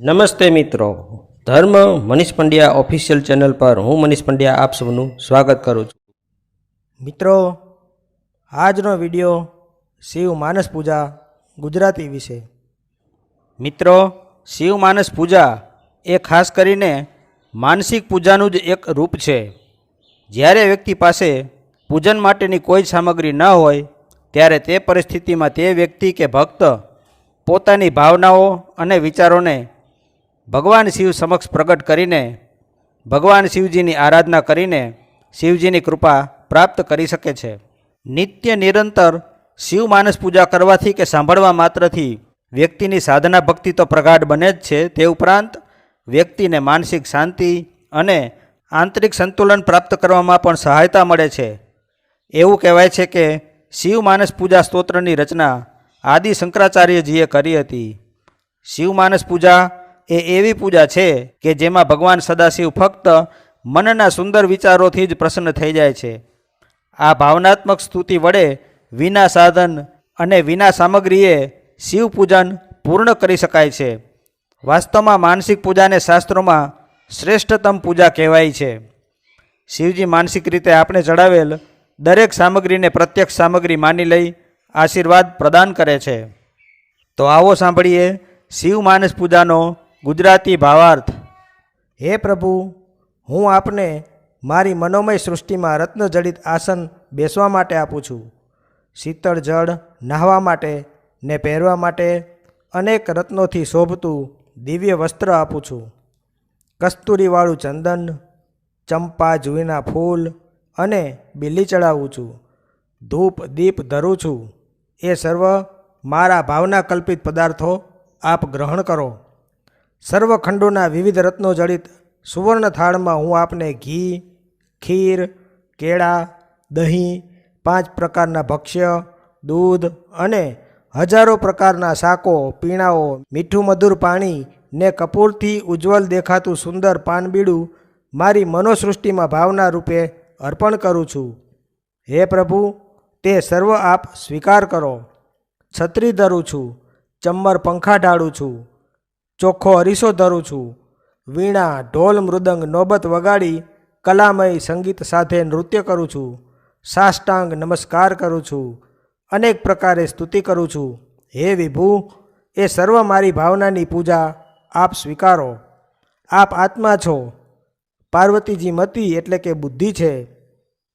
નમસ્તે મિત્રો. ધર્મ મનીષ પંડ્યા ઓફિશિયલ ચેનલ પર હું મનીષ પંડ્યા આપ સૌનું સ્વાગત કરું છું. મિત્રો આજનો વિડિયો શિવ માનસ પૂજા ગુજરાતી વિશે. મિત્રો શિવ માનસ પૂજા એ ખાસ કરીને માનસિક પૂજાનું જ એક રૂપ છે. જ્યારે વ્યક્તિ પાસે પૂજન માટેની કોઈ સામગ્રી ન હોય ત્યારે તે પરિસ્થિતિમાં તે વ્યક્તિ કે ભક્ત પોતાની ભાવનાઓ અને વિચારોને ભગવાન શિવ સમક્ષ પ્રગટ કરીને, ભગવાન શિવજીની આરાધના કરીને શિવજીની કૃપા પ્રાપ્ત કરી શકે છે. નિત્ય નિરંતર શિવ માનસ પૂજા કરવાથી કે સાંભળવા માત્રથી વ્યક્તિની સાધના ભક્તિ તો પ્રગાઢ બને જ છે. તે ઉપરાંત વ્યક્તિને માનસિક શાંતિ અને આંતરિક સંતુલન પ્રાપ્ત કરવામાં પણ સહાયતા મળે છે. એવું કહેવાય છે કે શિવ માનસ પૂજા સ્તોત્રની રચના આદિ શંકરાચાર્યજીએ કરી હતી. શિવ માનસ પૂજા એ એવી પૂજા છે કે જેમાં ભગવાન સદાશિવ ફક્ત મનના સુંદર વિચારોથી જ પ્રસન્ન થઈ જાય છે. આ ભાવનાત્મક સ્તુતિ વડે વિના સાધન અને વિના સામગ્રીએ શિવ પૂજન પૂર્ણ કરી શકાય છે. વાસ્તવમાં માનસિક પૂજાને શાસ્ત્રોમાં શ્રેષ્ઠતમ પૂજા કહેવાય છે. શિવજી માનસિક રીતે આપણે ચડાવેલ દરેક સામગ્રીને પ્રત્યક્ષ સામગ્રી માની લઈ આશીર્વાદ પ્રદાન કરે છે. તો આવો સાંભળીએ શિવ માનસ પૂજાનો ગુજરાતી ભાવાર્થ. હે પ્રભુ, હું આપને મારી મનોમય સૃષ્ટિમાં રત્નજડિત આસન બેસવા માટે આપું છું. શીતળ જળ નહાવા માટે ને પહેરવા માટે અનેક રત્નોથી શોભતું દિવ્ય વસ્ત્ર આપું છું. કસ્તુરીવાળું ચંદન, ચંપા જુઈના ફૂલ અને બિલ્લી ચડાવું છું. ધૂપ દીપ ધરું છું. એ સર્વ મારા ભાવના કલ્પિત પદાર્થો આપ ગ્રહણ કરો. સર્વ ખંડોના વિવિધ રત્નો જડિત સુવર્ણ થાળમાં હું આપને ઘી, ખીર, કેળા, દહીં, પાંચ પ્રકારના ભક્ષ્ય, દૂધ અને હજારો પ્રકારના શાકો, પીણાઓ, મીઠું મધુર પાણી ને કપૂરથી ઉજ્જવલ દેખાતું સુંદર પાનબીડું મારી મનોસૃષ્ટિમાં ભાવના રૂપે અર્પણ કરું છું. હે પ્રભુ, તે સર્વ આપ સ્વીકાર કરો. છત્રી ધરું છું. ચમ્મર પંખા ઢાળું છું. ચોખ્ખો અરીસો ધરું છું. વીણા, ઢોલ, મૃદંગ, નોબત વગાડી, કલામય સંગીત સાથે નૃત્ય કરું છું. સાષ્ટાંગ નમસ્કાર કરું છું. અનેક પ્રકારે સ્તુતિ કરું છું. હે વિભુ, એ સર્વ મારી ભાવનાની પૂજા, આપ સ્વીકારો. આપ આત્મા છો. પાર્વતીજી મતી એટલે કે બુદ્ધિ છે.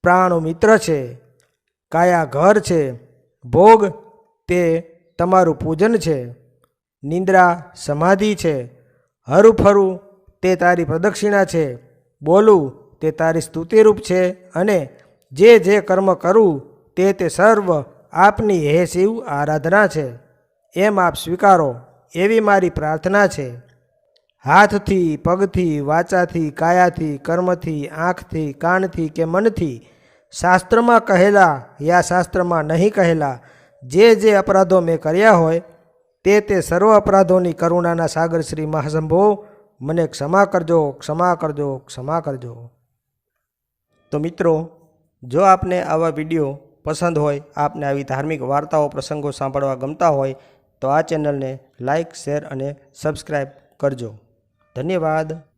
પ્રાણો મિત્ર છે. કાયા ઘર છે. ભોગ તે તમારું પૂજન છે. નિંદ્રા, સમાધિ છે. હરું ફરું, તે તારી પ્રદક્ષિણા છે. બોલું, તે તારી સ્તુતિરૂપ છે. અને જે જે કર્મ કરું, તે તે સર્વ આપની હે શિવ આરાધના છે. એમ આપ સ્વીકારો, એવી મારી પ્રાર્થના છે. હાથથી, પગથી, વાચાથી, કાયાથી, કર્મથી, આંખથી, કાનથી કે મનથી શાસ્ત્રમાં કહેલા યા શાસ્ત્રમાં નહીં કહેલા, જે જે અપરાધો મેં કર્યા હોય તે તે સર્વ અપરાધોની કરુણાના સાગર શ્રી મહાશંભો, મને ક્ષમા કરજો ક્ષમા કરજો ક્ષમા કરજો. તો મિત્રો, જો આપને આવા વીડિયો પસંદ હોય, આપને આવી ધાર્મિક વાર્તાઓ, પ્રસંગો સાંભળવા ગમતા હોય, તો આ ચેનલને લાઈક, શેર અને સબસ્ક્રાઈબ કરજો. ધન્યવાદ.